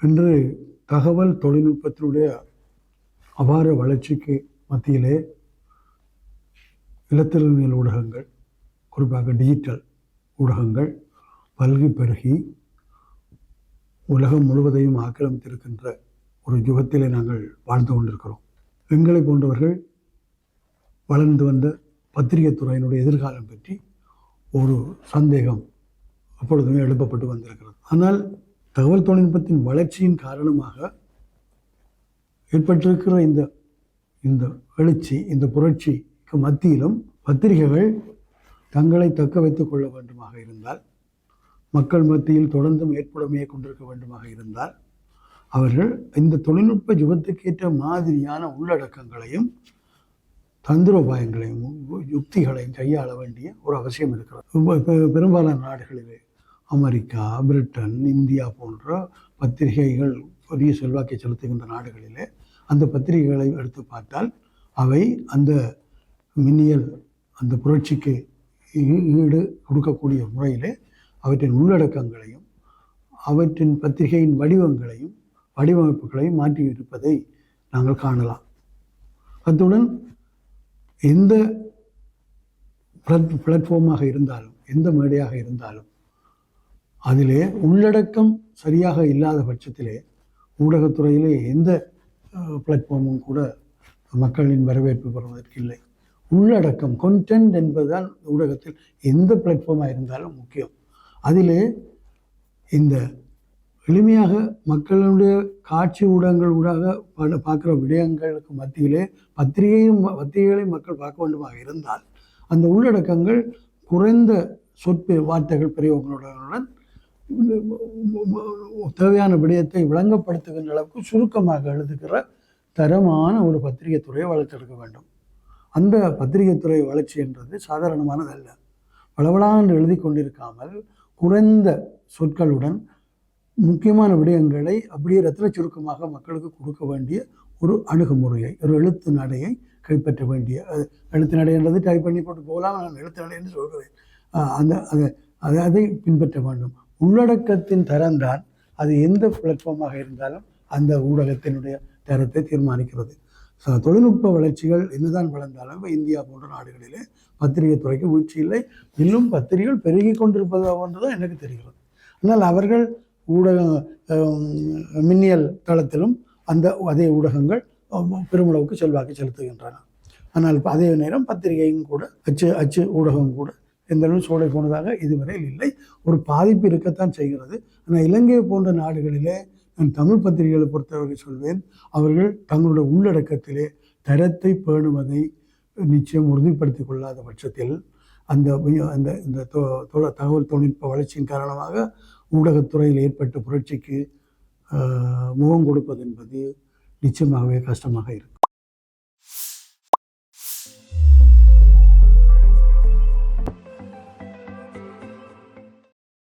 இன்று தகவல் தொழில்நுட்பத்தினுடைய அபார வளர்ச்சிக்கு மத்தியிலே இலத்திரனியல் ஊடகங்கள் குறிப்பாக டிஜிட்டல் ஊடகங்கள் பல்கி பெருகி உலகம் முழுவதையும் ஆக்கிரமித்திருக்கின்ற ஒரு யுகத்திலே நாங்கள் வாழ்ந்து கொண்டிருக்கிறோம். எங்களை போன்றவர்கள் வளர்ந்து வந்த பத்திரிகை துறையினுடைய எதிர்காலம் பற்றி ஒரு சந்தேகம் அப்பொழுதுமே எழுப்பப்பட்டு வந்திருக்கிறது. ஆனால் தகவல் தொழில்நுட்பத்தின் வளர்ச்சியின் காரணமாக ஏற்பட்டிருக்கிற இந்த இந்த எழுச்சி இந்த புரட்சிக்கு மத்தியிலும் பத்திரிகைகள் தங்களை தக்க வைத்துக் கொள்ள வேண்டுமாக இருந்தால் மக்கள் மத்தியில் தொடர்ந்தும் ஏற்புடமையை கொண்டிருக்க வேண்டுமாக இருந்தால் அவர்கள் இந்த தொழில்நுட்ப யுகத்துக்கேற்ற மாதிரியான உள்ளடக்கங்களையும் தந்திரோபாயங்களையும் யுக்திகளையும் கையாள வேண்டிய ஒரு அவசியம் இருக்கிறது. பெரும்பாலான நாடுகளிலே அமெரிக்கா பிரிட்டன் இந்தியா போன்ற பத்திரிகைகள் பெரிய செல்வாக்கை செலுத்துகின்ற நாடுகளிலே அந்த பத்திரிகைகளை எடுத்து பார்த்தால் அவை அந்த மின்னியல் அந்த புரட்சிக்கு ஈடு கொடுக்கக்கூடிய முறையிலே அவற்றின் உள்ளடக்கங்களையும் அவற்றின் பத்திரிகையின் வடிவங்களையும் வடிவமைப்புகளையும் மாற்றி இருப்பதை நாங்கள் காணலாம். அத்துடன் எந்த பிளாட்ஃபார்மாக இருந்தாலும் எந்த மேடையாக இருந்தாலும் அதிலே உள்ளடக்கம் சரியாக இல்லாத பட்சத்திலே ஊடகத்துறையிலே எந்த பிளாட்ஃபார்மும் கூட மக்களின் வரவேற்பு பெறுவதற்கு இல்லை உள்ளடக்கம் கொன்டென்ட் என்பதுதான் ஊடகத்தில் எந்த பிளாட்ஃபார்மாக இருந்தாலும் முக்கியம். அதிலே இந்த எளிமையாக மக்களுடைய காட்சி ஊடகங்கள் ஊடாக பார்க்குற விடயங்களுக்கு மத்தியிலே பத்திரிகையும் பத்திரிகைகளையும் மக்கள் பார்க்க வேண்டுமாக இருந்தால் அந்த உள்ளடக்கங்கள் குறைந்த சொற்பு வார்த்தைகள் பெரியவங்களுடன் தேவையான விடயத்தை விளங்கப்படுத்துகின்ற அளவுக்கு சுருக்கமாக எழுதுகிற தரமான ஒரு பத்திரிகை துறையை வளர்த்தெடுக்க வேண்டும். அந்த பத்திரிகை துறை வளர்ச்சி என்றது சாதாரணமானதல்ல பளபளான்று எழுதி கொண்டிருக்காமல் குறைந்த சொற்களுடன் முக்கியமான விடயங்களை அப்படியே ரத்தின சுருக்கமாக மக்களுக்கு கொடுக்க வேண்டிய ஒரு அணுகுமுறையை ஒரு எழுத்து நடையை கைப்பற்ற வேண்டிய அது எழுத்து நடை என்றது டைப் பண்ணி போட்டு போகலாம் நான் எழுத்து நடை என்று சொல்கிறேன். அந்த அதை அதை அதை பின்பற்ற வேண்டும். உள்ளடக்கத்தின் தரம்தான் அது எந்த பிளாட்ஃபார்மாக இருந்தாலும் அந்த ஊடகத்தினுடைய தரத்தை தீர்மானிக்கிறது. ஸோ தொழில்நுட்ப வளர்ச்சிகள் என்னதான் வளர்ந்தாலும் இந்தியா போன்ற நாடுகளிலே பத்திரிகை துறைக்கு வீழ்ச்சி இல்லை. இன்னும் பத்திரிகைகள் பெருகி கொண்டிருப்பது தான் எனக்கு தெரிகிறது. ஆனால் அவர்கள் ஊடக மின்னியல் தளத்திலும் அந்த அதே ஊடகங்கள் பெருமளவுக்கு செல்வாக்கு செலுத்துகின்றன. ஆனால் அதே நேரம் பத்திரிகையும் கூட அச்சு அச்சு ஊடகம் கூட எந்த அளவு சோலை போனதாக இதுவரையில் இல்லை. ஒரு பாதிப்பு இருக்கத்தான் செய்கிறது. ஆனால் இலங்கை போன்ற நாடுகளிலே நான் தமிழ் பத்திரிகைகளை பொறுத்தவரை சொல்வேன் அவர்கள் தங்களுடைய உள்ளடக்கத்திலே தரத்தை பேணுவதை நிச்சயம் உறுதிப்படுத்திக் கொள்ளாத பட்சத்தில் அந்த அந்த இந்த தொ- தகவல் தொழில்நுட்ப வளர்ச்சியின் காரணமாக ஊடகத்துறையில் ஏற்பட்ட புரட்சிக்கு முகம் கொடுப்பது என்பது நிச்சயமாகவே கஷ்டமாக இருக்கும்.